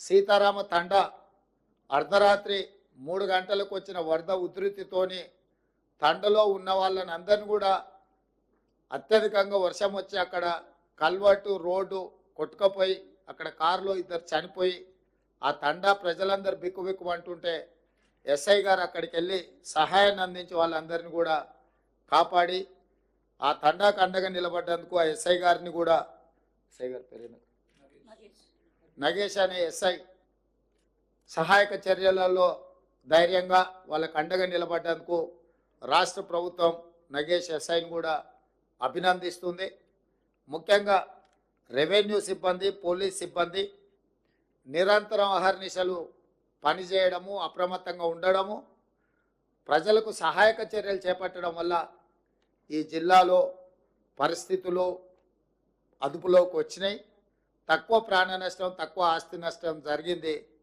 సీతారామ తండ అర్ధరాత్రి మూడు గంటలకు వచ్చిన వరద ఉధృతితోని తండలో ఉన్న వాళ్ళని అందరిని కూడా అత్యధికంగా వర్షం వచ్చి అక్కడ కల్వర్టు రోడ్డు కొట్టుకపోయి అక్కడ కారులో ఇద్దరు చనిపోయి ఆ తండా ప్రజలందరూ బిక్కు బిక్కు అంటుంటే ఎస్ఐ గారు అక్కడికి వెళ్ళి సహాయాన్ని అందించి వాళ్ళందరినీ కూడా కాపాడి ఆ తండాకు అండగా నిలబడ్డందుకు ఆ ఎస్ఐ గారిని కూడా ఎస్ఐ గారి పేరు నగేష్ అనే ఎస్ఐ సహాయక చర్యలలో ధైర్యంగా వాళ్ళకు అండగా నిలబడ్డందుకు రాష్ట్ర ప్రభుత్వం నగేష్ ఎస్ఐని కూడా అభినందిస్తుంది. ముఖ్యంగా రెవెన్యూ సిబ్బంది పోలీస్ సిబ్బంది నిరంతరం అహర్నిశలు పనిచేయడము అప్రమత్తంగా ఉండడము ప్రజలకు సహాయక చర్యలు చేపట్టడం వల్ల ఈ జిల్లాలో పరిస్థితులు అదుపులోకి వచ్చినాయి. తక్కువ ప్రాణ నష్టం తక్కువ ఆస్తి నష్టం జరిగింది.